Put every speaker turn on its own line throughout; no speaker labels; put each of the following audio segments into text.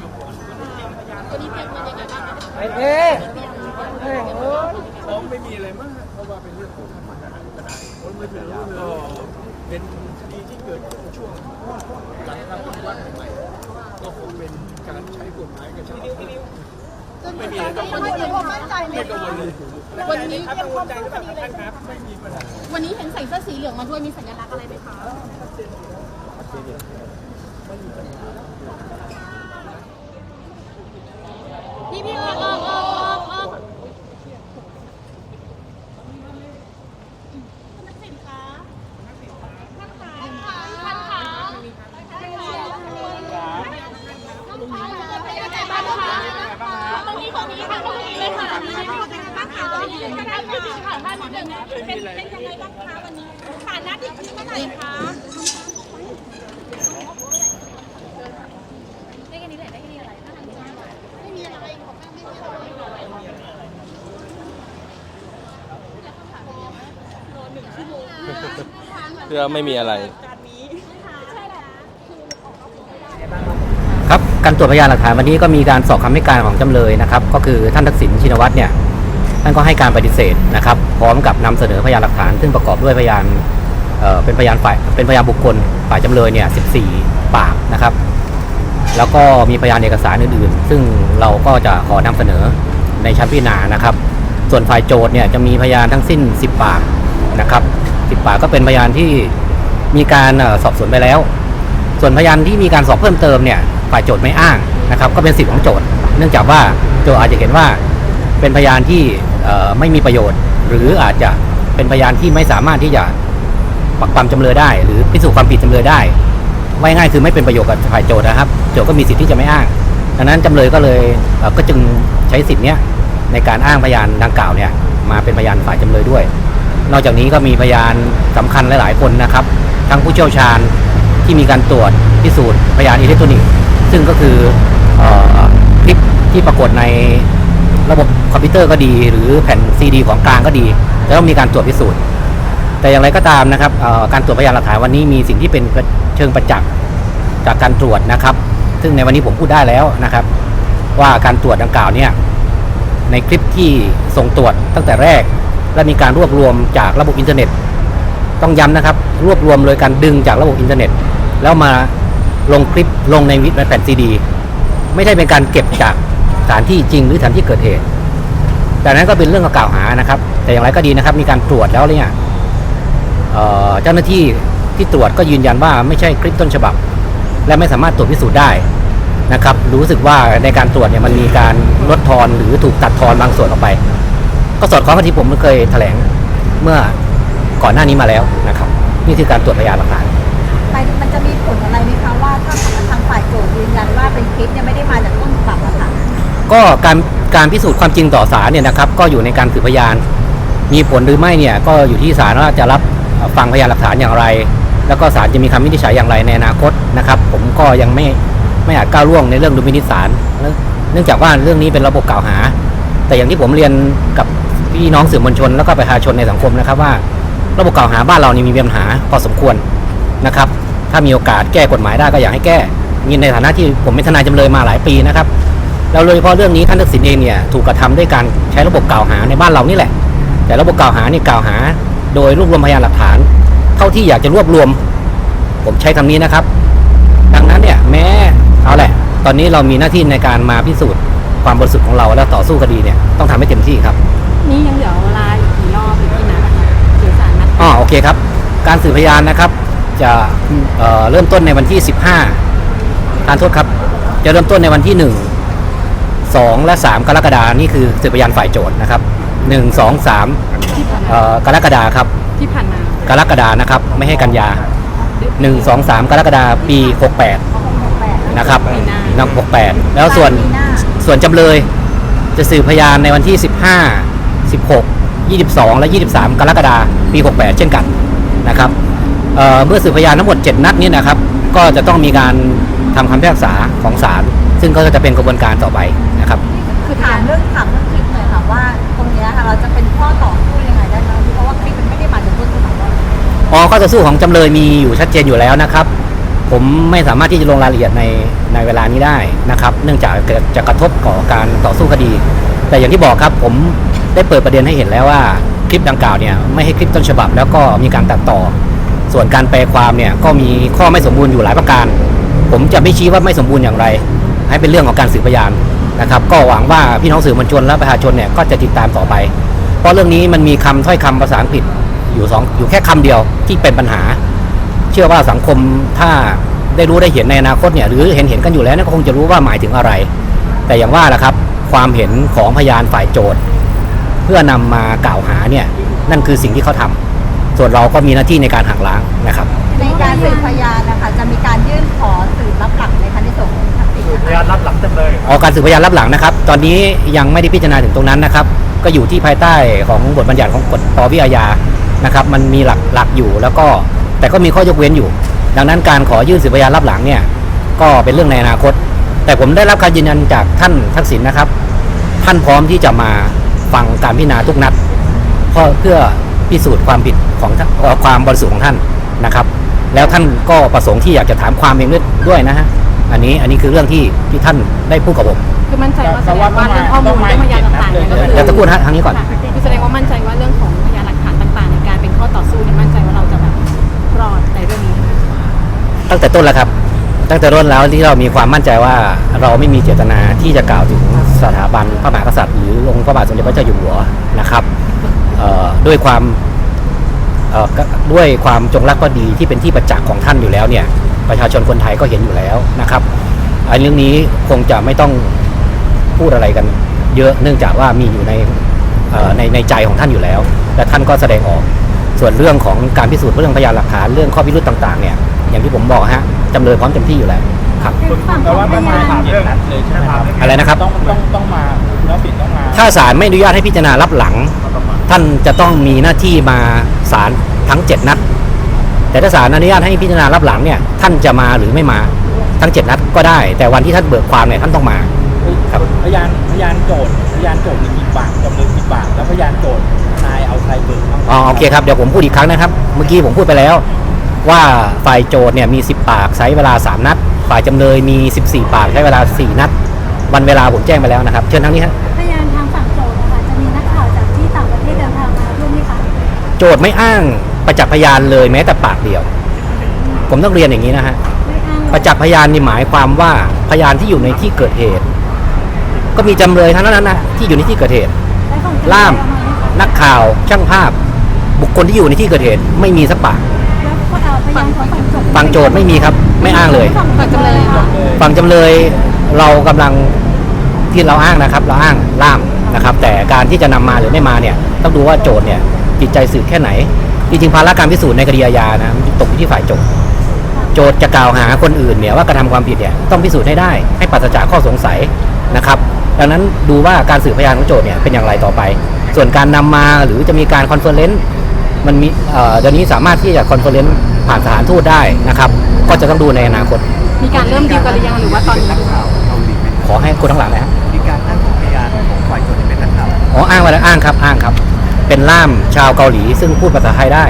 ตัวล
วันนี้เป็นยังไงบ้าง
ไอ้เอ๊ะแม่งเอ้ย
ฟ้องไม่มีอะไรมากเพราะว่าเป็นเรื่องของธรรมดาคนไม่เป็นก็เป็นคดีที่เกิดขึ้นช่วงหลังรปฏิวัติใหม่ๆก็คงเป็นการใช้กฎหมายกันใช่ไหมไม่มีอะไรกัง
มั่นใจเล
ไม่
ย
กังวลเลย
วันนี้
ครับกังวลใจหรือเล่าท่านครับไม่มีปัญหา
วันนี้เห็นใส่เสื้อสีเหลืองมาด้วยมีสัญลักษณ์อะไรไหมคะ พี่พี่ออกออกออกออกออกนักสินค้าท่านขาท่านขาท่านขาเป็นยังไงบ้างคะตรงนี้ตรงนี้ค่ะตรงนี้เลยค่ะนี่เป็นยังไงบ้างคะตรงนี้ท่านท่านค่ะท่านนิดนึงเป็นเป็นยังไงบ้างคะวันนี้ฐานะที่เมื่อไหร่คะได้แค่นี้แหละได้แค่นี้อะไรไม่มีอะไรของแม่ไม่มีอะไร
เพื่อไม่มีอะไร
ครับการตรวจพยานหลักฐานวันนี้ก็มีการสอบคำให้การของจำเลยนะครับ ก็คือท่านทักษิณชินวัตรเนี่ยท่านก็ให้การปฏิเสธนะครับ พร้อมกับนำเสนอพยานหลักฐาน ซึ่งประกอบด้วยพยานเอ่อเป็นพยานฝ่ายเป็นพยานบุคคลฝ่ายจำเลยเนี่ย14 ปากนะครับ แล้วก็มีพยานเอกสารอื่นๆ ซึ่งเราก็จะขอนำเสนอในชั้นพิจารณานะครับ ส่วนฝ่ายโจทย์เนี่ยจะมีพยานทั้งสิ้น 10 ปากนะครับ 10ปากก็เป็นพยานที่มีการสอบสวนไปแล้ว ส่วนพยานที่มีการสอบเพิ่มเติมเนี่ยฝ่ายโจทย์ไม่อ้างนะครับ ก็เป็นสิทธิ์ของโจทย์ เนื่องจากว่าโจทย์อาจจะเห็นว่าเป็นพยานที่ไม่มีประโยชน์ หรืออาจจะเป็นพยานที่ไม่สามารถที่จะปักปำจำเลยได้ หรือพิสูจน์ความผิดจำเลยได้ไว้ง่ายคือไม่เป็นประโยชน์กับฝ่ายโจทย์นะครับ โจทย์ก็มีสิทธิ์ที่จะไม่อ้าง ดังนั้นจำเลยก็เลยก็จึงใช้สิทธิ์เนี้ยในการอ้างพยานดังกล่าวเนี่ยมาเป็นพยานฝ่ายจำเลยด้วย นอกจากนี้ก็มีพยานสำคัญหลาย ๆ คนนะครับ ทั้งผู้เชี่ยวชาญที่มีการตรวจพิสูจน์พยานอิเล็กทรอนิกส์ ซึ่งก็คือคลิปที่ปรากฏในระบบคอมพิวเตอร์ก็ดี หรือแผ่นซีดีของกลางก็ดีจะต้องมีการตรวจพิสูจน์ แต่อย่างไรก็ตามนะครับการตรวจพยานหลักฐานวันนี้มีสิ่งที่เป็นเชิงประจักษ์จากการตรวจนะครับ ซึ่งในวันนี้ผมพูดได้แล้วนะครับ ว่าการตรวจดังกล่าวเนี่ยในคลิปที่ส่งตรวจตั้งแต่แรก และมีการรวบรวมจากระบบอินเทอร์เน็ต ต้องย้ำนะครับ รวบรวมโดยการดึงจากระบบอินเทอร์เน็ต แล้วมาลงคลิปลงในวิดแผ่นซีดี ไม่ได้เป็นการเก็บจากสถานที่จริงหรือสถานที่เกิดเหตุ แต่นั้นก็เป็นเรื่องกล่าวหานะครับ แต่อย่างไรก็ดีนะครับ มีการตรวจแล้วเนี่ยเจ้าหน้าที่ที่ตรวจก็ยืนยันว่าไม่ใช่คลิปต้นฉบับ และไม่สามารถตรวจพิสูจน์ได้นะครับ รู้สึกว่าในการตรวจเนี่ยมันมีการลดทอนหรือถูกตัดทอนบางส่วนออกไป ก็สอดคล้องกับที่ผมเคยแถลงเมื่อก่อนหน้านี้มาแล้วนะครับ นี่คือการตรวจพยานหลักฐาน
ไปมันจะมีผลอะไรไหมคะว่าถ้าทางฝ่ายโจทย์ยืนยันว่าเป็นคลิปเนี่ยไม่ได้มาจากต้นฉบับอะค่ะ
ก็การการพิสูจน์ความจริงต่อศาลเนี่ยนะครับ ก็อยู่ในการสืบพยาน มีผลหรือไม่เนี่ยก็อยู่ที่ศาลว่าจะรับฟังพยานหลักฐานอย่างไร แล้วก็ศาลจะมีคำวินิจฉัยอย่างไรในอนาคตนะครับ ผมก็ยังไม่ไม่อาจก้าวล่วงในเรื่องดุลพินิจศาลเนื่องจากว่าเรื่องนี้เป็นระบบกล่าวหา แต่อย่างที่ผมเรียนกับ พี่น้องสื่อมวลชนแล้วก็ประชาชนในสังคมนะครับว่าระบบกล่าวหาบ้านเรานี่มีปัญหาพอสมควรนะครับ ถ้ามีโอกาสแก้กฎหมายได้ก็อยากให้แก้นี่ในฐานะที่ผมเป็นทนายจำเลยมาหลายปีนะครับแล้วโดยเฉพาะเรื่องนี้ท่านทักษิณเองเนี่ยถูกกระทำด้วยการใช้ระบบกล่าวหาในบ้านเรานี่แหละ แต่ระบบกล่าวหานี่กล่าวหา โดยรวบรวมพยานหลักฐาน เท่าที่อยากจะรวบรวม ผมใช้คำนี้นะครับ ดังนั้นเนี่ยแม้เอาแหละ ตอนนี้เรามีหน้าที่ในการมาพิสูจน์ความบริสุทธิ์ของเราและต่อสู้คดีเนี่ยต้องทำให้เต็มที่ครับ
นี่ยังเหลือเวลาอีกกี่รอบอีกกี่นัดนะคะเดี๋ยวศาลนัด
อ๋อโอเคครับ การสืบพยานนะครับ จะเอ่อเริ่มต้นในวันที่ 15ทานโทษครับ จะเริ่มต้นในวันที่ 1 2 และ 3 กรกฎานี่คือสืบพยานฝ่ายโจทย์นะครับ 1 2 3
ที่ผ่านมา
เอ่อกรกฎาครับ
ที่ผ่านมาก
รกฎานะครับ ไม่ให้กันยา 1 2 3 กรกฎาปี 68 นะครับนับ68 แล้วส่วน
ปีหน้า
ส่วนจำเลยจะสืบพยานในวันที่ 15 16 22 และ 23 กรกฎาคมปี 68 เช่นกันนะครับเอ่อเมื่อสืบพยานทั้งหมด 7 นัดนี้นะครับ ก็จะต้องมีการทำคำพิพากษาของศาลซึ่งก็จะเป็นกระบวนการต่อไปนะครับ
คือถามเรื่องถามเรื่องคลิปหน่อยค่ะว่าตรงเนี้ยค่ะเราจะเป็นข้อต่อสู้ยังไงได้บ้างเพราะว่าคลิปมันไม่ได้มาจากต้นฉบับว่า
อ๋อข้อต่อสู้ของจำเลยมีอยู่ชัดเจนอยู่แล้วนะครับ ผมไม่สามารถที่จะลงรายละเอียดในในเวลานี้ได้นะครับ เนื่องจากเกิดจะกระทบต่อการต่อสู้คดี แต่อย่างที่บอกครับผม ได้เปิดประเด็นให้เห็นแล้วว่าคลิปดังกล่าวเนี่ยไม่ให้คลิปต้นฉบับแล้วก็มีการตัดต่อ ส่วนการแปลความเนี่ยก็มีข้อไม่สมบูรณ์อยู่หลายประการ ผมจะไม่ชี้ว่าไม่สมบูรณ์อย่างไร ให้เป็นเรื่องของการสืบพยานนะครับก็หวังว่าพี่น้องสื่อมวลชนและประชาชนเนี่ยก็จะติดตามต่อไป เพราะเรื่องนี้มันมีคำถ้อยคำภาษาอังกฤษอยู่สองอยู่แค่คำเดียวที่เป็นปัญหา เชื่อว่าสังคมถ้าได้รู้ได้เห็นในอนาคตเนี่ยหรือเห็นเห็นกันอยู่แล้วก็คงจะรู้ว่าหมายถึงอะไร แต่อย่างว่าแหละครับ ความเห็นของพยานฝ่ายโจทย์ พื่อนำมากล่าวหาเนี่ยนั่นคือสิ่งที่เขาทำส่วนเราก็มีหน้าที่ในการหักล้างนะครับ
ในการสืบพยานนะคะจะมีการยื่นขอสืบรับหลักในคดีส่วนของทักษิณนะคะ
พยานรับหลังจำเลย
ออกการสืบพยานรับหลังนะครับ ตอนนี้ยังไม่ได้พิจารณาถึงตรงนั้นนะครับ ก็อยู่ที่ภายใต้ของบทบัญญัติของกฎปวิอาญานะครับ มันมีหลักหลักอยู่แล้วก็แต่ก็มีข้อยกเว้นอยู่ ดังนั้นการขอยื่นสืบพยานรับหลังเนี่ยก็เป็นเรื่องในอนาคต แต่ผมได้รับการยืนยันจากท่านทักษิณนะครับ ท่านพร้อมที่จะมา ฟังการพิจารณาทุกนัดเพราะเพื่อพิสูจน์ความผิดของท่านเอ่อความบริสุทธิ์ของท่านนะครับ แล้วท่านก็ประสงค์ที่อยากจะถามความเองด้วยด้วยนะฮะอันนี้อันนี้คือเรื่องที่ที่ท่านได้พูดกับผม
คือมั่นใจว่าแสดงว่าเรื่องข้อมูลเรื่องพยานต่างๆเนี่ยก็คือ
เดี๋ยวจะพูดฮะทางนี้ก่อน
ค่ะคือแสดงว่ามั่นใจว่าเรื่องของพยานหลักฐานต่างๆ ในการเป็นข้อต่อสู้เนี่ยมั่นใจว่าเราจะแบบรอดในเรื่องนี้
ตั้งแต่ต้นแล้วครับ ตั้งแต่ต้นแล้วที่เรามีความมั่นใจว่าเราไม่มีเจตนาที่จะกล่าวถึงสถาบันพระมหากษัตริย์หรือองค์พระบาทสมเด็จพระเจ้าอยู่หัวนะครับด้วยความด้วยความจงรักภักดีที่เป็นที่ประจักษ์ของท่านอยู่แล้วเนี่ยประชาชนคนไทยก็เห็นอยู่แล้วนะครับอันเรื่องนี้คงจะไม่ต้องพูดอะไรกัน เยอะเนื่องจากว่ามีอยู่ในในในใจของท่านอยู่แล้ว และท่านก็แสดงออกส่วนเรื่องของการพิสูจน์เรื่องพยานหลักฐานเรื่องข้อพิรุธต่างๆเนี่ย อย่างที่ผมบอกฮะจำเลยพร้อมเต็มที่อยู่แล้วครับ
แต่ว่าต้องมาถามเรื่องเลยใช่ไหมครับ
อะไรนะครับ
ต้องต้องต้องมาแล้วปิดต้องมา
ถ้าศาลไม่อนุญาตให้พิจารณารับหลัง ท่านจะต้องมีหน้าที่มาศาลทั้ง 7 นัด แต่ถ้าศาลอนุญาตให้พิจารณารับหลังเนี่ยท่านจะมาหรือไม่มาทั้ง 7 นัดก็ได้ แต่วันที่ท่านเบิกความเนี่ยท่านต้องมา ครับ
พยานพยานโจทย์พยานโจทย์มีกี่ปากจำเลยกี่ปากแล้วพยานโจทย์นายเอาใครเบิกบ้าง
อ๋อโอเคครับเดี๋ยวผมพูดอีกครั้งนะครับ เมื่อกี้ผมพูดไปแล้ว ว่าฝ่ายโจทย์เนี่ยมี 10 ปากใช้เวลา 3 นัด ฝ่ายจำเลยมี 14 ปากใช้เวลา 4 นัด วันเวลาผมแจ้งไปแล้วนะครับ เชิญทั้งนี้ครับ
พยานทางฝั่งโจทย์นะคะจะมีนักข่าวจากที่ต่างประเทศเดินทางมาร่วมไหมคะ
โจทย์ไม่อ้างประจักษ์พยานเลยแม้แต่ปากเดียว ผมต้องเรียนอย่างนี้นะฮะ
ไม่อ้าง
ประจักษ์พยานนี่หมายความว่าพยานที่อยู่ในที่เกิดเหตุ ก็มีจำเลยทั้งนั้นนะที่อยู่ในที่เกิดเหตุ
และของจำเลย
ล่าม
เอไหคะ
นักข่าวช่างภาพ บุคคลที่อยู่ในที่เกิดเหตุไม่มีสักปาก
ฝั่งโจทย์
ฝั่งโจทย์ไม่มีครับ ไม่อ้างเลย
ฝั่งจำเลยค่ะ
ฝั่งจำเลยเรากำลังที่เราอ้างนะครับ เราอ้างล่ามนะครับ แต่การที่จะนำมาหรือไม่มาเนี่ยต้องดูว่าโจทย์เนี่ยจิตใจสืบแค่ไหน จริงๆภาระการพิสูจน์ในคดีอาญานะมันตกอยู่ที่ฝ่ายโจทย์ โจทย์จะกล่าวหาคนอื่นเนี่ยว่ากระทำความผิดเนี่ยต้องพิสูจน์ให้ได้ให้ปราศจากข้อสงสัยนะครับ ดังนั้นดูว่าการสืบพยานของโจทย์เนี่ยเป็นอย่างไรต่อไป ส่วนการนำมาหรือจะมีการคอนเฟอเรนซ์มันมีเอ่อเดี๋ยวนี้สามารถที่จะคอนเฟอเรนซ์ ผ่านสถานทูตได้นะครับ ก็จะต้องดูในอนาคต
มีการเริ่มดีลกันหรือยังหรือว่าตอนนี้
ขอให้คนทั้งหลังนะฮะ
มีการอ้างของพยานของฝ่ายโจทย์ที่เป็นนักข่าว
อ๋ออ้างมาแล้วอ้างครับอ้างครับ เป็นล่ามชาวเกาหลี ซึ่งพูดภาษาไทยได้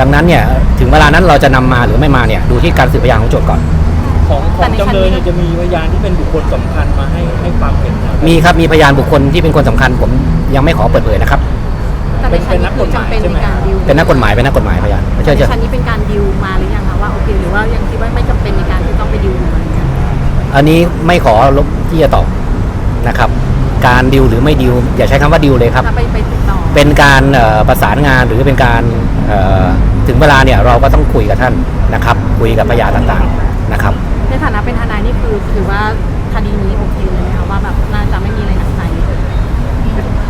ดังนั้นเนี่ยถึงเวลานั้นเราจะนำมาหรือไม่มาเนี่ยดูที่การสืบพยานของโจทย์ก่อน
ของของจำเลยเนี่ยจะมีพยานที่เป็นบุคคลสำคัญมาให้ให้ความเห็นนะ
มีครับมีพยานบุคคลที่เป็นคนสำคัญผมยังไม่ขอเปิดเผยนะครับ
แต่ในชั้นนี้คือจำเป็นในการดีล
เป็นนักกฎหมายเป็นนักกฎหมายพยานเชิญ
ใน
เชิญ
ชั้นนี้เป็นการ ดีลมาหรือยังคะว่าโอเคหรือว่ายังคิดว่าไม่จำเป็นในการที่ต้องไปดีลอะไรอย่างเงี้ย
อันนี้ไม่ขอลบที่จะตอบนะครับ การดิวหรือไม่ดิวอย่าใช้คำว่าดิวเลยครับ
ถ้าไปไปติดต่อ
เป็นการเอ่อประสานงานหรือเป็นการเอ่อถึงเวลาเนี่ยเราก็ต้องคุยกับท่านนะครับ คุยกับพยานต่างๆนะครับ
ในฐานะเป็นทนายนี่คือถือว่าคดีนี้โอเคเลยไหมคะว่าแบบน่าจะไม่มีอะไรหนักใจ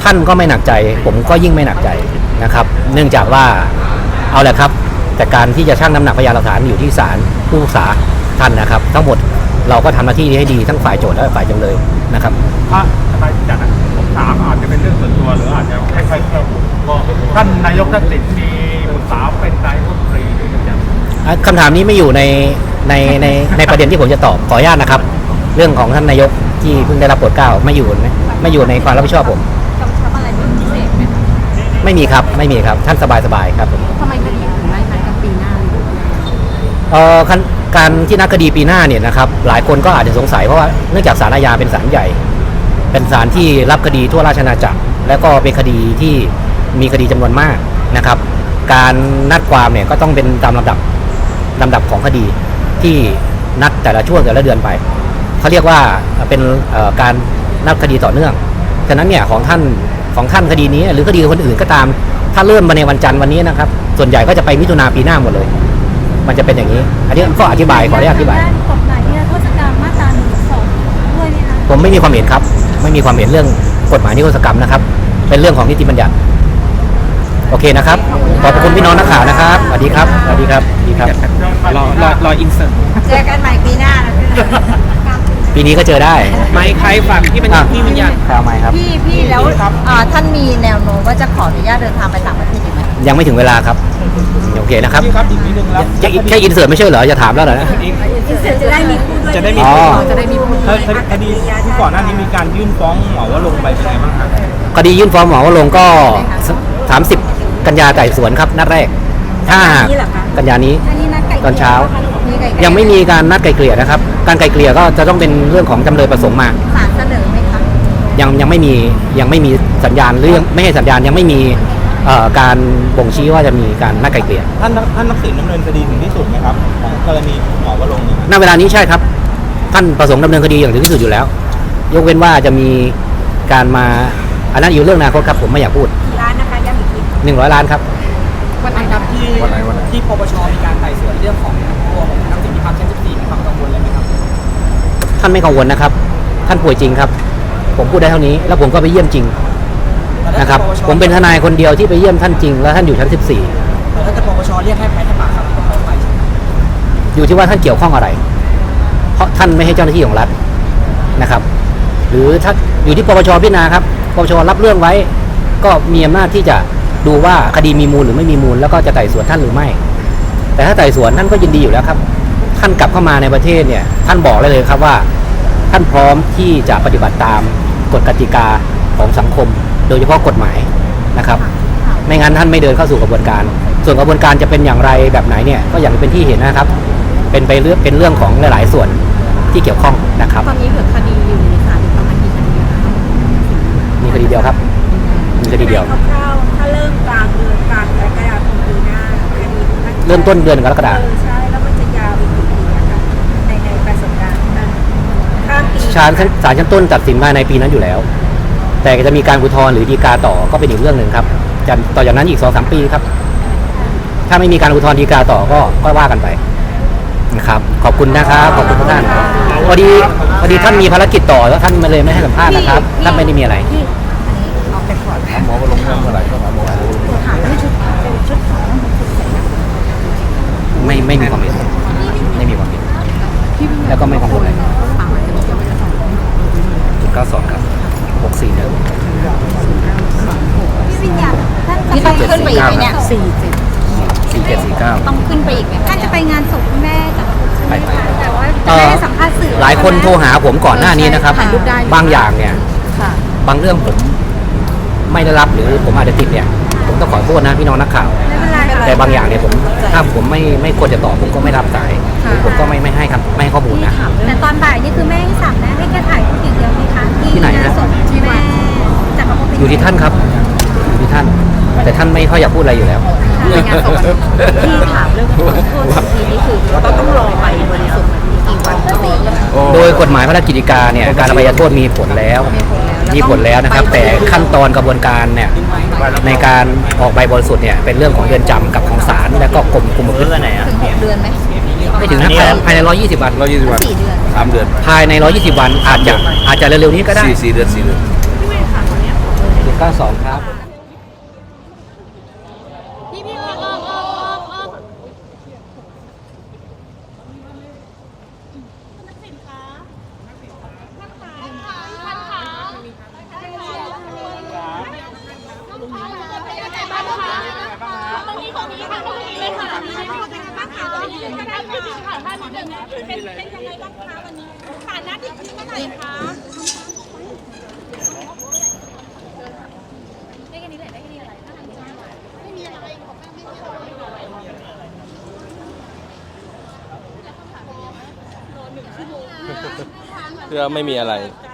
ท่านก็ไม่หนักใจ ผมก็ยิ่งไม่หนักใจนะครับ เนื่องจากว่าเอาแหละครับ แต่การที่จะชั่งน้ำหนักพยานหลักฐานอยู่ที่ศาลผู้พิพากษาท่านนะครับ ทั้งหมดเราก็ทำหน้าที่ให้ดีทั้งฝ่ายโจทย์และฝ่ายจำเลยนะครับ
ถ้าทนายจากนั้นผมถามอาจจะเป็นเรื่องส่วนตัวหรืออาจจะไม่ค่อยเข้าหูก็ท่านนายกทักษิณมีบุตรสาวเป็นนายกรัฐมนตรีด้วยกันอย่าง
อะคำถามนี้ไม่อยู่ในในในในประเด็นที่ผมจะตอบขออนุญาตนะครับ เรื่องของท่านนายกที่เพิ่งได้รับโปรดเกล้าไม่อยู่ไม่ไม่อยู่ในความรับผิดชอบผม
กำชับอะไรเป็นพิเศษไหมคะ
ไม่มีครับไม่มีครับท่านสบายสบายๆครับผม
ทำไมคดีถึงไม่นัดกันปีหน้า เอ่
อคันการที่นัดคดีปีหน้าเนี่ยนะครับหลายคนก็อาจจะสงสัยเพราะว่าเนื่องจากศาลอาญาเป็นศาลใหญ่ เป็นศาลที่รับคดีทั่วราชอาณาจักร และก็เป็นคดีที่มีคดีจำนวนมากนะครับ การนัดความเนี่ยก็ต้องเป็นตามลำดับลำดับของคดีที่นัดแต่ละช่วงแต่ละเดือนไปเขาเรียกว่าเป็นเอ่อการนัดคดีต่อเนื่องฉะนั้นเนี่ยของท่านของท่านคดีนี้ หรือคดีคนอื่นก็ตาม ถ้าเริ่มมาในวันจันทร์วันนี้นะครับ ส่วนใหญ่ก็จะไปมิถุนาปีหน้าหมดเลย มันจะเป็นอย่างนี้ อันนี้ก็อธิบายขออนุญาตอธิบาย
ด้านกฎหมายนิรโทษกรรมมาตราหนึ่งสองด้วยไหมคะ
ผมไม่มีความเห็นครับ ไม่มีความเห็นเรื่องกฎหมายนิรโทษกรรมนะครับ เป็นเรื่องของนิติบัญญัติ โอเคนะครับ ขอบคุณพี่น้องนักข่าวนะครับสวัสดีครับสวัสดีครับสวัสดีครับ
รอรอรออินเสิร์ต
เจอกันใหม่ปีหน้านะพี่
ปีนี้ก็เจอได้
ไม่ใครฝากที่มัน
อะ
ที่มันยัน
ข่าวใหม่ครับ
พี่พี่แล้วอ่าท่านมีแนวโน้มว่าจะขออนุญาตเดินทางไปต่างประเทศอีกไหม
ยังไม่ถึงเวลาครับ โอเคนะครับ
พี่ครับอีกนิดนึงแล้ว
จะแค่อินเสิร์ตไม่ใช่เหรอจะถามแล้วเหรอ
จะได้มีผู้ด้วย
จะได้มี
อ๋อ
จะได้มีผู้
คดีคดีที่ก่อนหน้านี้มีการยื่นฟ้องหมอว่าลงค์ไปเป็นไงบ้างครับ
คดียื่นฟ้องหมอว่าลงค์ก็30 กันยาไต่สวนครับ นัดแรกถ้ากันยานี้
อันนี้นัดไก่
ตอนเช้า
มีไกล
ยังไม่มีการนัดไกลเกลี่ยนะครับ การไกลเกลี่ยก็จะต้องเป็นเรื่องของจำเลยประสงค์มา
ศาลเสนอไหมคะ
ยังยังไม่มียังไม่มีสัญญาณหรือยังไม่ให้สัญญาณยังไม่มี เอ่อการบ่งชี้ว่าจะมีการนัดไกลเกลี่ย
ท่านท่านนักสินดำเนินคดีถึงที่สุดไหมครับของกรณีหมอว่าลงค์เนี่ย
ณเวลานี้ใช่ครับ ท่านประสงค์ดำเนินคดีอย่างถึงที่สุดอยู่แล้ว ยกเว้นว่าจะมีการมาอันนั้นอยู่เรื่องอนาคตครับผมไม่อยากพูด
ร้านนะคะย้ำอีกที
หนึ่งร้อยล้านครับ
วันนั้นครับที่ที่ปปชมีการไต่สวนเรื่องของตัวของนักสิทธิภาพชั้น14มีความกังวลอะไรไหมครับ
ท่านไม่กังวลนะครับ ท่านป่วยจริงครับ ผมพูดได้เท่านี้ แล้วผมก็ไปเยี่ยมจริง นะครับ ผมเป็นทนายคนเดียวที่ไปเยี่ยมท่านจริง แล้วท่านอยู่ชั้น
แต่ถ้าเกิดปปชเรียกให้ไปให้ปากคำก็ต้องไปใช่ไหม
14 อยู่ที่ว่าท่านเกี่ยวข้องอะไร เพราะท่านไม่ใช่เจ้าหน้าที่ของรัฐนะครับ หรือถ้าอยู่ที่ปปชพิจารณาครับปปชรับเรื่องไว้ ก็มีอำนาจที่จะดูว่าคดีมีมูลหรือไม่มีมูล แล้วก็จะไต่สวนท่านหรือไม่ แต่ถ้าไต่สวนท่านก็ยินดีอยู่แล้วครับ ท่านกลับเข้ามาในประเทศเนี่ย ท่านบอกเลยเลยครับว่า ท่านพร้อมที่จะปฏิบัติตามกฎกติกาของสังคม โดยเฉพาะกฎหมายนะครับ ไม่งั้นท่านไม่เดินเข้าสู่กระบวนการ ส่วนกระบวนการจะเป็นอย่างไรแบบไหนเนี่ยก็อย่างเป็นที่เห็นนะครับ เป็นไปเรื่องเป็นเรื่องของหลาย ๆ ส่วนที่เกี่ยวข้องนะครับ
ตอนนี้เหลือคดีอยู่ในศาลประมาณกี่คดีนะคะ
มีคดีเดียวครับ มีคดีเดียว
คร่าวๆถ้าเริ่มกลางเดือนกลางกรกฎาคมปีหน้าคดีมัน
เริ่มต้นเดือนกรกฎาค
เอ
ม
อใช่แล้วมันจะยาวไปกี่ปีอะคะในในประสบการณ์ของท่านข้ามปี
ศาลชั้นศาลชั้นต้นตัดสินภายในปีนั้นอยู่แล้ว แต่จะมีการอุทธรณ์หรือฎีกาต่อก็เป็นอีกเรื่องหนึ่งครับจะต่อจากนั้นอีกสองสามปีครับ ถ้าไม่มีการอุทธรณ์ฎีกาต่อก็ก็ว่ากันไปนะครับขอบคุณนะครับขอบคุณทุกท่านพอดีพอดีท่านมีภารกิจต่อแล้วท่านมาเลยไม่ให้สัมภาษณ์นะครับท่านไม่ได้มีอะไร
พี่อันนี้เอาไปก่อน
หมอว่าลงค์เมื่อไหร่ก็หมอว่าลงค์
ถามเรื่องชุดเป็นชุดของต้องชุดใส่หน้า
ไม่ไม่มีความเห็นไม่ คนโทรหาผมก่อนหน้านี้นะครับ
ถ่ายรูปได้
บางอย่างเนี่ย
ค่ะ
บางเรื่องผมไม่ได้รับหรือผมอาจจะติดเนี่ย ผมต้องขอโทษนะพี่น้องนักข่าว
ไม่เป็นไรค่ะ
แต่บางอย่างเนี่ยผมถ้าผมไม่ไม่ควรจะตอบผมก็ไม่รับสายหรือผมก็ไม่ไม่ให้คำไม่ให้ข้อมูลนะ
แต่ตอนบ่ายนี่คือแม่ให้สั่งนะให้แค่ถ่ายรูปอย่างเดียวไหมคะ
ที่ไหนนะ
งาศพที่แม่จากพระพุทธ
อยู่ที่ท่านครับอยู่ที่ท่าน แต่ท่านไม่ค่อยอยากพูดอะไรอยู่แล้ว
ในงานศพที่ถามเรื่องของโทษทีนี้คือเราต้องรอไปบริสุทธิ์กี่วันสี่
โดยกฎหมายพระราชกิจการเนี่ยการอภัยโทษมีผลแล้วมีผลแล้วนะครับ แต่ขั้นตอนกระบวนการเนี่ยในการออกใบบริสุทธิ์เนี่ยเป็นเรื่องของเรือนจำกับของศาลและก็กรมคุมประพฤติ
ถึงหกเดือนไหม
ไม่ถึงนะภายภายใน 120 วัน
ร้อยยี่สิบวัน
สี่เดือน
สามเดือน
ภายใน 120 วันอาจจะอาจจะเร็วๆนี้ก็ได้
สี่สี่เดือนสี่เดือน
92 ครับ
พี่พี่ออกออกออกออกออกสินค้าท่านขาท่านขาตรงนี้ตรงนี้ค่ะตรงนี้เลยค่ะเป็นยังไงบ้างคะวันนี้ท่านคือสินค้าท่านนิดนึงเป็นเป็นยังไงบ้างคะวันนี้ฐานะที่คือเมื่อไหร่คะ
อ
เพื่อไม่มีอะไร
การ